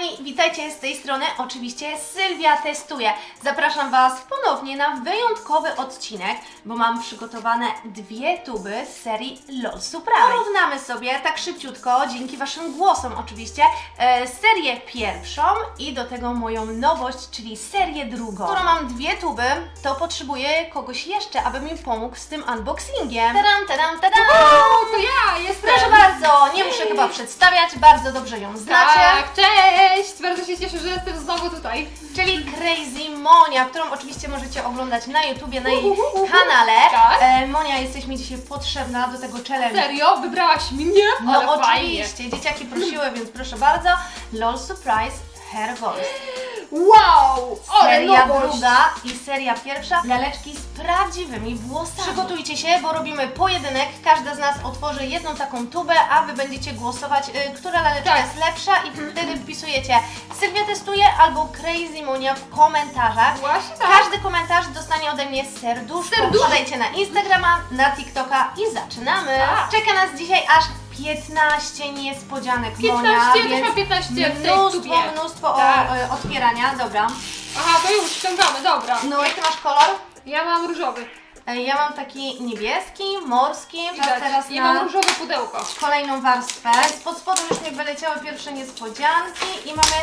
kochani, witajcie z tej strony. Oczywiście Sylwia testuje. Zapraszam Was ponownie na wyjątkowy odcinek, bo mam przygotowane dwie tuby z serii LOL Surprise. Porównamy sobie tak szybciutko, dzięki Waszym głosom oczywiście, e, serię pierwszą i do tego moją nowość, czyli serię drugą. Skoro mam dwie tuby, to potrzebuję kogoś jeszcze, aby mi pomógł z tym unboxingiem. Tadam, tadam, tadam! O, to ja jestem! Proszę bardzo, nie muszę chyba przedstawiać, bardzo dobrze ją znacie. Tak, cześć! Bardzo się cieszę, że jestem znowu tutaj. Czyli Crazy Monia, którą oczywiście możecie oglądać na YouTubie, na jej Uhuhuhu. kanale. Tak. E, Monia, jesteś mi dzisiaj potrzebna do tego challenge. Serio? Wybrałaś mnie? No Ale fajnie. oczywiście, dzieciaki prosiły, więc proszę bardzo. LOL Surprise Hair Goals. Wow! Ale Seria nowość! druga i seria pierwsza. Laleczki z prawdziwymi włosami. Przygotujcie się, bo robimy pojedynek. Każda z nas otworzy jedną taką tubę, a wy będziecie głosować, y, która laleczka Tak. jest lepsza i wtedy wpisujecie Sylwia testuje albo Crazy Monia w komentarzach. Właśnie tak. Każdy komentarz dostanie ode mnie serduszko. Serduszko. Podajcie na Instagrama, na TikToka i zaczynamy. Tak. Czeka nas dzisiaj aż 15 niespodzianek, 15, Monia, też więc mam 15 w tej mnóstwo, tubie. mnóstwo Tak. o, e, otwierania. Dobra. Aha, to już ściągamy, dobra. No, jaki masz kolor? Ja mam różowy. E, Ja mam taki niebieski, morski. Czas Widać. teraz Ja na mam różowe pudełko. kolejną warstwę. Spod spodu już mi wyleciały pierwsze niespodzianki i mamy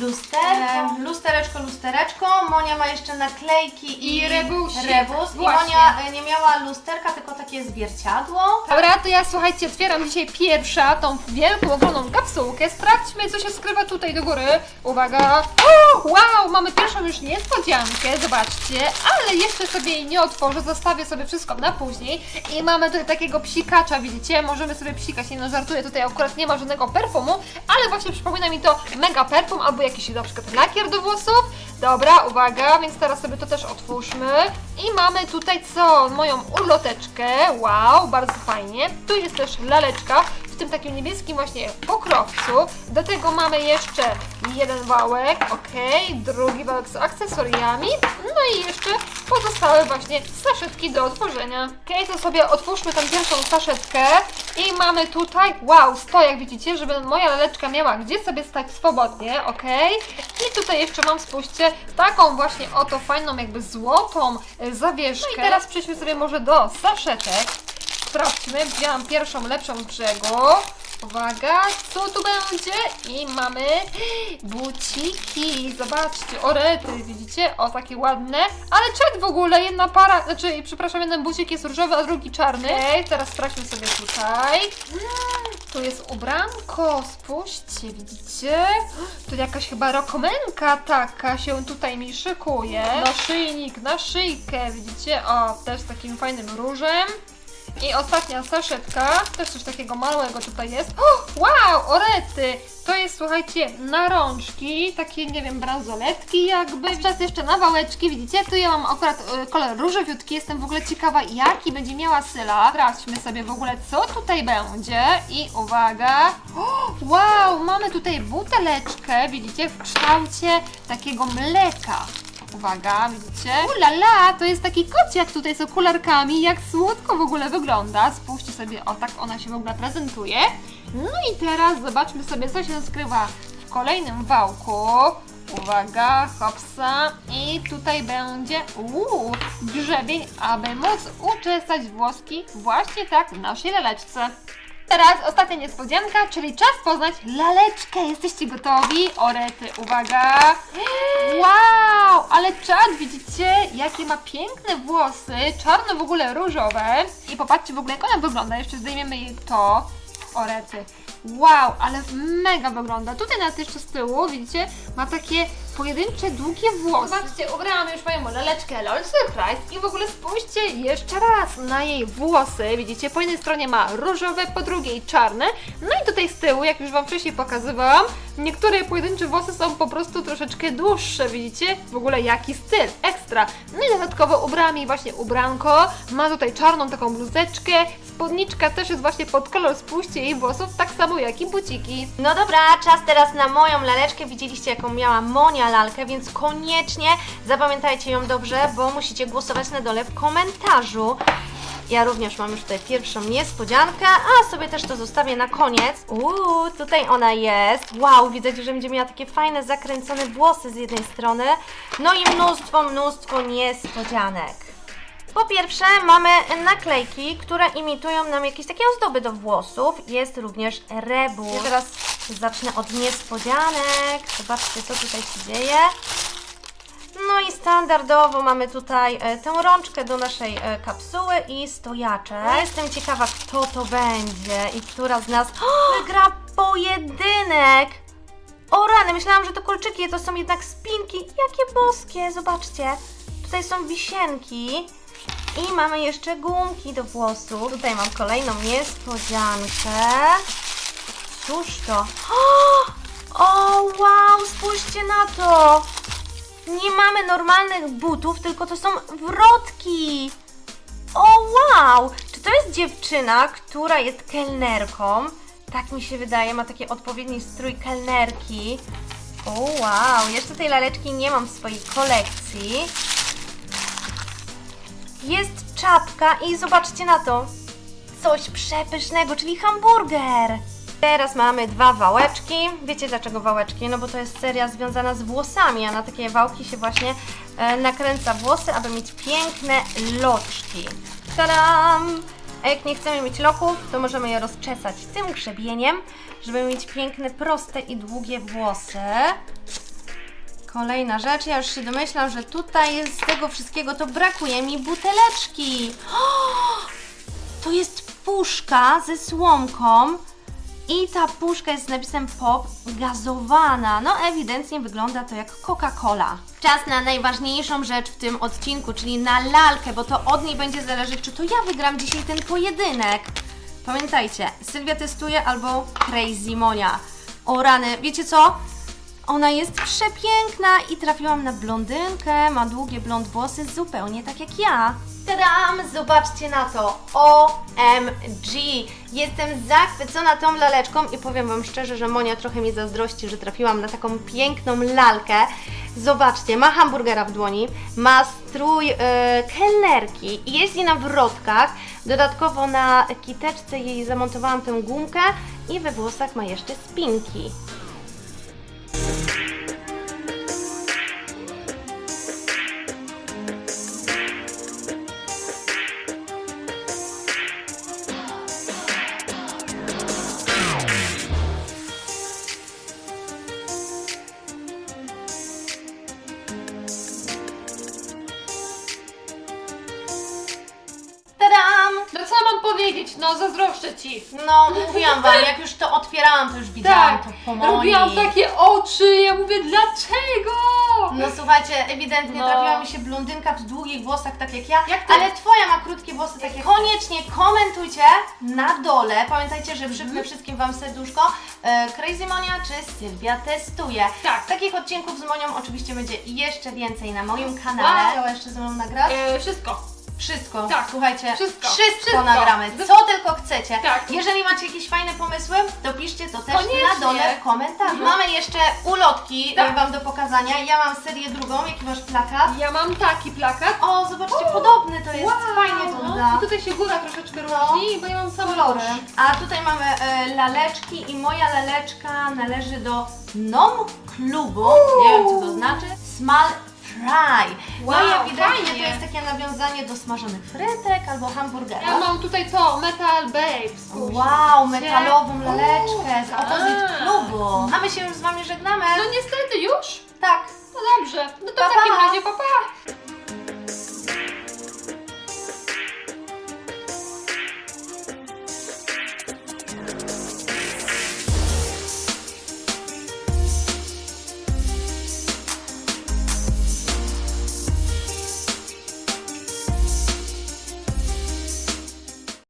lusterko. Lustereczko, lustereczko. Monia ma jeszcze naklejki i, I rebusik. rebus. I Właśnie. Monia e, nie miała lusterka, tylko takie zwierciadło. Dobra, to ja słuchajcie, otwieram dzisiaj pierwsza tą wielką, ogromną kapsułkę. Sprawdźmy, co się skrywa tutaj do góry. Uwaga! O, wow, mamy pierwszą już niespodziankę, zobaczcie. Ale jeszcze sobie jej nie otworzę, zostawię sobie wszystko na później. I mamy tutaj takiego psikacza, widzicie? Możemy sobie psikać, nie no żartuję, tutaj akurat nie ma żadnego perfumu, ale właśnie przypomina mi to mega perfum albo jakiś na przykład lakier do włosów. Dobra, uwaga, więc teraz sobie to też otwórzmy. I mamy tutaj co? Moją urloteczkę. Wow, bardzo fajnie. Tu jest też laleczka w tym takim niebieskim właśnie pokrowcu. Do tego mamy jeszcze jeden wałek, ok, drugi wałek z akcesoriami. No i jeszcze pozostałe właśnie saszetki do otworzenia. Ok, to sobie otwórzmy tą pierwszą saszetkę. I mamy tutaj, wow, stojak widzicie, żeby moja laleczka miała gdzie sobie stać swobodnie, ok. I tutaj jeszcze mam, spójrzcie, taką właśnie oto fajną jakby złotą zawieszkę. No i teraz przejdźmy sobie może do saszetek. Sprawdźmy, wzięłam pierwszą lepszą brzegu. Uwaga, co tu będzie? I mamy buciki. Zobaczcie, orety, widzicie? O, takie ładne. Ale czad w ogóle, jedna para, znaczy, przepraszam, jeden bucik jest różowy, a drugi czarny. Okej, teraz sprawdźmy sobie tutaj. Tu jest ubranko, spójrzcie, widzicie? Tu jakaś chyba rokomenka taka się tutaj mi szykuje. Naszyjnik na szyjkę, widzicie? O, też z takim fajnym różem. I ostatnia saszetka, też coś takiego małego tutaj jest. O, wow, orety! To jest, słuchajcie, na rączki, takie, nie wiem, bransoletki jakby. Czas jeszcze na wałeczki, widzicie? Tu ja mam akurat e, kolor różowiutki, jestem w ogóle ciekawa, jaki będzie miała Syla. Sprawdźmy sobie w ogóle, co tutaj będzie. I uwaga, o, wow, mamy tutaj buteleczkę, widzicie, w kształcie takiego mleka. Uwaga, widzicie? Ulala, to jest taki kociak tutaj z okularkami, jak słodko w ogóle wygląda. Spójrzcie sobie, o tak ona się w ogóle prezentuje. No i teraz zobaczmy sobie, co się skrywa w kolejnym wałku. Uwaga, hopsa. I tutaj będzie uuu, grzebień, aby móc uczesać włoski właśnie tak naszej laleczce. Teraz ostatnia niespodzianka, czyli czas poznać laleczkę. Jesteście gotowi? Orety, uwaga! Wow, ale czad, widzicie, jakie ma piękne włosy, czarno w ogóle różowe. I popatrzcie w ogóle, jak ona wygląda. Jeszcze zdejmiemy jej to. Orety. Wow, ale mega wygląda. Tutaj na jeszcze z tyłu, widzicie, ma takie pojedyncze, długie włosy. Zobaczcie, ubrałam już moją laleczkę LOL Surprise i w ogóle spójrzcie jeszcze raz na jej włosy. Widzicie, po jednej stronie ma różowe, po drugiej czarne. No i tutaj z tyłu, jak już Wam wcześniej pokazywałam, niektóre pojedyncze włosy są po prostu troszeczkę dłuższe, widzicie? W ogóle jaki styl, ekstra. No i dodatkowo ubrałam jej właśnie ubranko, ma tutaj czarną taką bluzeczkę, spódniczka też jest właśnie pod kolor, spójrzcie jej włosów, tak samo jak i buciki. No dobra, czas teraz na moją laleczkę. Widzieliście, jaką miała Monia lalkę, więc koniecznie zapamiętajcie ją dobrze, bo musicie głosować na dole w komentarzu. Ja również mam już tutaj pierwszą niespodziankę, a sobie też to zostawię na koniec. Uuu, tutaj ona jest. Wow, widzę, że będzie miała takie fajne, zakręcone włosy z jednej strony. No i mnóstwo, mnóstwo niespodzianek. Po pierwsze mamy naklejki, które imitują nam jakieś takie ozdoby do włosów. Jest również rebus. Ja teraz zacznę od niespodzianek. Zobaczcie, co tutaj się dzieje. No i standardowo mamy tutaj e, tę rączkę do naszej e, kapsuły i stojaczek. Jestem ciekawa, kto to będzie i która z nas wygra pojedynek. O rany, myślałam, że to kolczyki, to są jednak spinki. Jakie boskie, zobaczcie. Tutaj są wisienki i mamy jeszcze gumki do włosów. Tutaj mam kolejną niespodziankę. Cóż to? O, wow, spójrzcie na to. Nie mamy normalnych butów, tylko to są wrotki. O wow! Czy to jest dziewczyna, która jest kelnerką? Tak mi się wydaje, ma taki odpowiedni strój kelnerki. O wow, jeszcze tej laleczki nie mam w swojej kolekcji. Jest czapka i zobaczcie na to. Coś przepysznego, czyli hamburger. Teraz mamy dwa wałeczki. Wiecie dlaczego wałeczki? No bo to jest seria związana z włosami, a na takie wałki się właśnie e, nakręca włosy, aby mieć piękne loczki. Tadam! A jak nie chcemy mieć loków, to możemy je rozczesać tym grzebieniem, żeby mieć piękne, proste i długie włosy. Kolejna rzecz, ja już się domyślam, że tutaj z tego wszystkiego to brakuje mi buteleczki. To jest puszka ze słomką i ta puszka jest z napisem pop gazowana. No ewidentnie wygląda to jak Coca-Cola. Czas na najważniejszą rzecz w tym odcinku, czyli na lalkę, bo to od niej będzie zależeć, czy to ja wygram dzisiaj ten pojedynek. Pamiętajcie, Sylwia testuje albo Crazy Monia. O rany, wiecie co? Ona jest przepiękna i trafiłam na blondynkę, ma długie blond włosy, zupełnie tak jak ja. Tadam! Zobaczcie na to! OMG! Jestem zachwycona tą laleczką i powiem Wam szczerze, że Monia trochę mi zazdrości, że trafiłam na taką piękną lalkę. Zobaczcie, ma hamburgera w dłoni, ma strój e, kelnerki i jej na wrotkach. Dodatkowo na kiteczce jej zamontowałam tę gumkę i we włosach ma jeszcze spinki. No zazdroszczę Ci. No, mówiłam Wam, jak już to otwierałam, to już widziałam Tak, to po Moni. Robiłam takie oczy, ja mówię, dlaczego? No słuchajcie, ewidentnie No. trafiła mi się blondynka w długich włosach, tak jak ja, Jak ty? ale Twoja ma krótkie włosy, tak jak Koniecznie komentujcie na dole, pamiętajcie, że przypnę Mhm. wszystkim Wam serduszko, e, Crazy Monia czy Sylwia testuje. Tak. Takich odcinków z Monią oczywiście będzie jeszcze więcej na moim kanale. Wow. Chciała jeszcze ze mną nagrać? E, wszystko. Wszystko. Tak, Słuchajcie, wszystko, wszystko, wszystko. nagramy, co tylko chcecie. Tak. Jeżeli macie jakieś fajne pomysły, to piszcie to też Koniecznie. na dole w komentarzu. Mamy jeszcze ulotki Tak. e, Wam do pokazania. Ja mam serię drugą, jaki masz plakat. Ja mam taki plakat. O, zobaczcie, podobny to jest, fajnie to no. I tutaj się góra troszeczkę No. różni, bo ja mam sam Kolory. róż. A tutaj mamy e, laleczki i moja laleczka należy do NOM klubu. Nie wiem co to znaczy. Small Fry. no i Wow, ewidentnie fajnie. to jest takie nawiązanie do smażonych frytek albo hamburgera. Ja mam tutaj to, Metal Babes. spójrz. Wow, metalową laleczkę z tak. Opposite Klubu. A my się już z Wami żegnamy. No niestety już? Tak. No dobrze, no to Pa, w takim pa. razie papa. Pa.